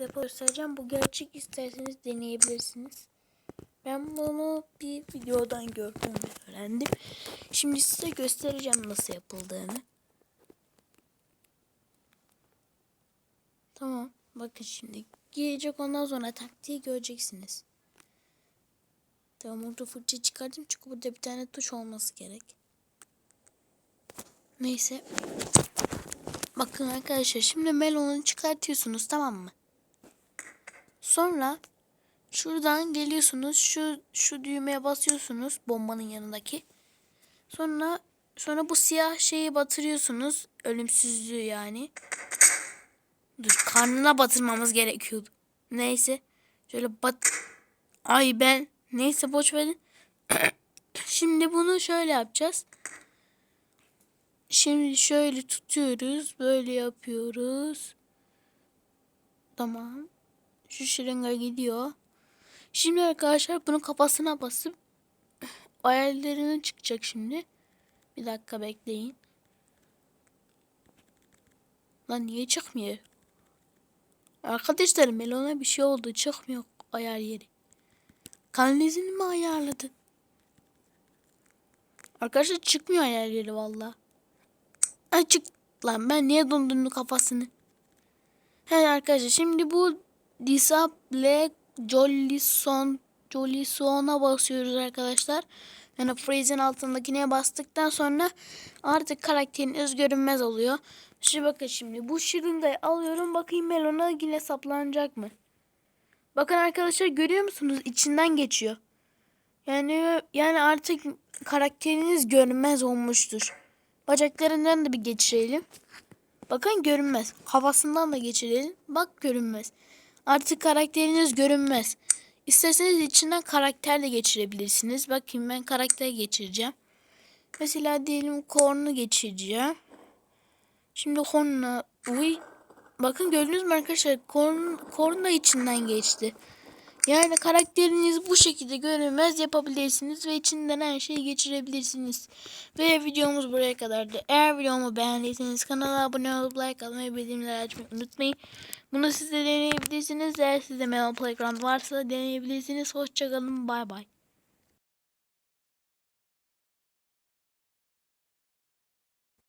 size göstereceğim. Bu gerçek isterseniz deneyebilirsiniz. Ben bunu bir videodan gördüm ve öğrendim. Şimdi size göstereceğim nasıl yapıldığını. Tamam. Bakın şimdi. Girecek ondan sonra taktiği göreceksiniz. Tamam orada fırça çıkardım çünkü burada bir tane tuş olması gerek. Neyse. Bakın arkadaşlar şimdi melonu çıkartıyorsunuz tamam mı? Sonra şuradan geliyorsunuz şu şu düğmeye basıyorsunuz bombanın yanındaki. Sonra sonra bu siyah şeyi batırıyorsunuz ölümsüzlüğü yani. Dur karnına batırmamız gerekiyordu. Neyse şöyle bat Ay ben neyse boş verin. Şimdi bunu şöyle yapacağız. Şimdi şöyle tutuyoruz. Böyle yapıyoruz. Tamam. Şu şırınga gidiyor. Şimdi arkadaşlar bunun kafasına basıp ayarlarını çıkacak şimdi. Bir dakika bekleyin. Lan niye çıkmıyor? Arkadaşlar Melon'a bir şey oldu. Çıkmıyor ayar yeri. Kanalizini mi ayarladı? Arkadaşlar çıkmıyor ayar yeri valla. Ay lan ben niye dondurdum kafasını? He arkadaşlar şimdi bu Disable Jolison Jolison'a basıyoruz arkadaşlar. Yani freeze'in altındakine bastıktan sonra artık karakteriniz görünmez oluyor. Şimdi bakın şimdi bu şırıngayı alıyorum. Bakayım melona yine saplanacak mı? Bakın arkadaşlar görüyor musunuz? İçinden geçiyor. Yani yani artık karakteriniz görünmez olmuştur. Bacaklarından da bir geçirelim. Bakın görünmez. Kafasından da geçirelim. Bak görünmez. Artık karakteriniz görünmez. İsterseniz içinden karakter de geçirebilirsiniz. Bakayım ben karakter geçireceğim. Mesela diyelim kornu geçireceğim. Şimdi korna... Uy. Bakın gördünüz mü arkadaşlar? Korn, korn da içinden geçti. Yani karakteriniz bu şekilde görünmez yapabilirsiniz ve içinden her şeyi geçirebilirsiniz. Ve videomuz buraya kadardı. Eğer videomu beğendiyseniz kanala abone olup like atmayı bildirimleri açmayı unutmayın. Bunu siz de deneyebilirsiniz. Eğer sizde Metal Playground varsa deneyebilirsiniz. Hoşçakalın. Bay bay.